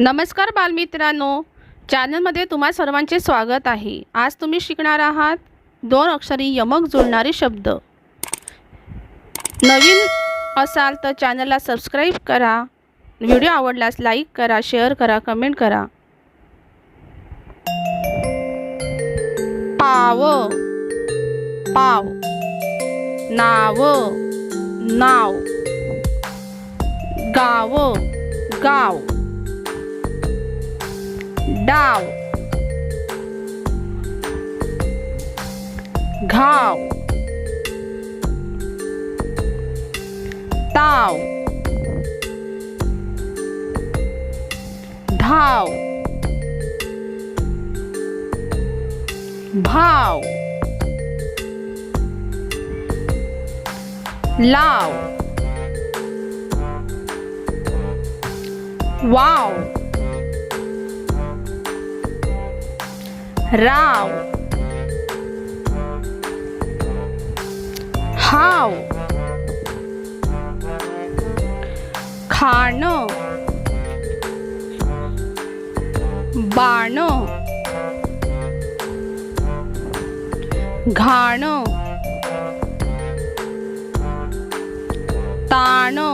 नमस्कार बालमित्रांनो. चॅनलमध्ये तुम्हा सर्वांचे स्वागत आहे. आज तुम्ही शिकणार आहात दोन अक्षरी यमक जुळणारे शब्द. नवीन असाल तर चॅनलला सबस्क्राईब करा. व्हिडिओ आवडल्यास लाईक करा शेअर करा कमेंट करा. पाव. पाव. नाव. नाव. गाव. गाव. ডাউ ঘাও। তাও। ধাও। ভাও। লাও। wow রাও হাও খানো বানো ঘানো তানো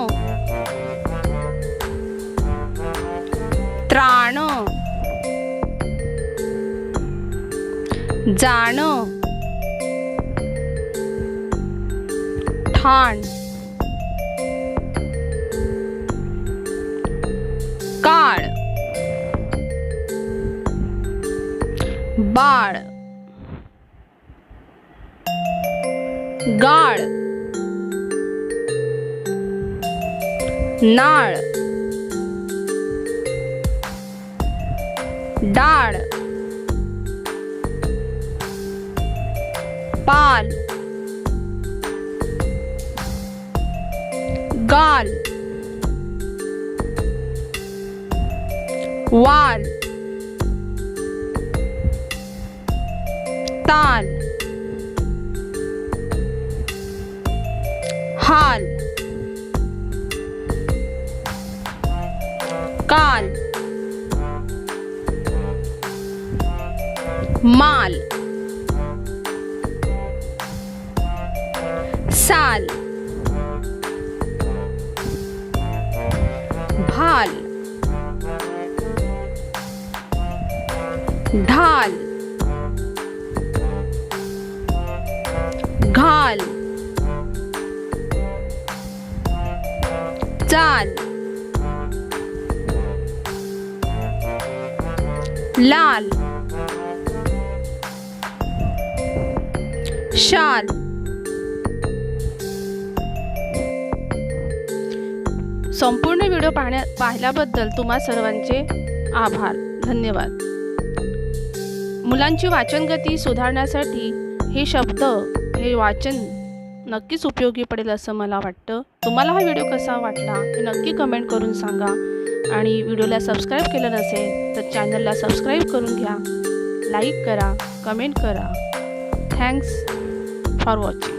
जाणं. ठाण. काळ. बाळ. गाळ. नाळ. डाळ. Pal Gal Wal Tal Hal Kal Mal साल। भाल। ढाल। घाल। चाल। लाल। शाल। संपूर्ण व्हिडिओ पाहण्या पाहिल्याबद्दल तुम्हा सर्वांचे आभार. धन्यवाद. मुलांची वाचनगती सुधारण्यासाठी हे शब्द हे वाचन नक्कीच उपयोगी पडेल असं मला वाटतं. तुम्हाला हा व्हिडिओ कसा वाटला हे नक्की कमेंट करून सांगा. आणि व्हिडिओला सबस्क्राईब केलं नसेल तर चॅनलला सबस्क्राईब करून घ्या. लाईक करा कमेंट करा. Thanks for watching.